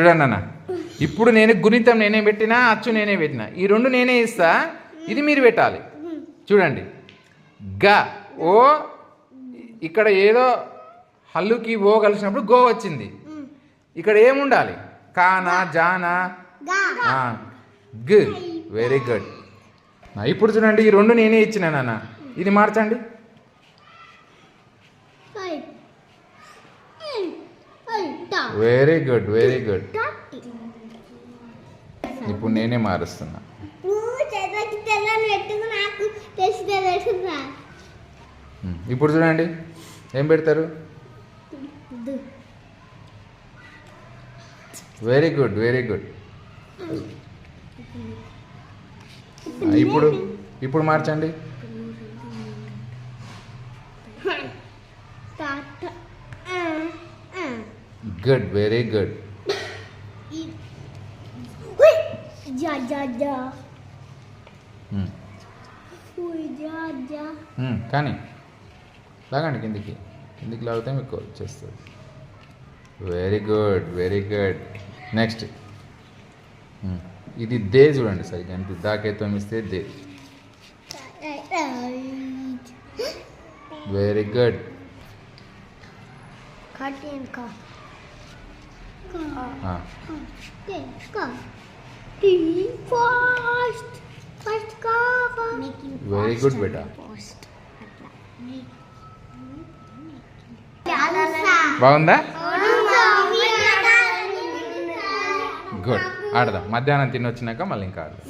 చూడండి అన్న ఇప్పుడు నేను గుణితం నేనే పెట్టినా అచ్చు నేనే పెట్టినా. ఈ రెండు నేనే ఇస్తా ఇది మీరు పెట్టాలి. చూడండి. గ ఓ ఇక్కడ ఏదో హల్లుకి ఓ కలిసినప్పుడు గో వచ్చింది. ఇక్కడ ఏముండాలి? కానా జానా? గ్. వెరీ గుడ్ ఇప్పుడు చూడండి ఈ రెండు నేనే ఇచ్చినా నాన్న. ఇది మార్చండి. వెరీ గుడ్ వెరీ గుడ్ ఇప్పుడు నేనే మారుస్తున్నా. ఇప్పుడు చూడండి ఏం పెడతారు? వెరీ గుడ్ వెరీ గుడ్ ఇప్పుడు ఇప్పుడు మార్చండి. గుడ్ వెరీ గుడ్ కానీ లాగండి కిందికి. కిందికి లాగితే మీకు వచ్చేస్తుంది. Very good very good next ఇది దే చూడండి సరిగ్గా. అంటే దాకే తొమ్మిస్తే దే. వెరీ గుడ్ వెరీ గుడ్ బేటా బాగుందా? గుడ్ ఆడదాం. మధ్యాహ్నం తినొచ్చినాక మళ్ళీ ఇంకా ఆడదాం.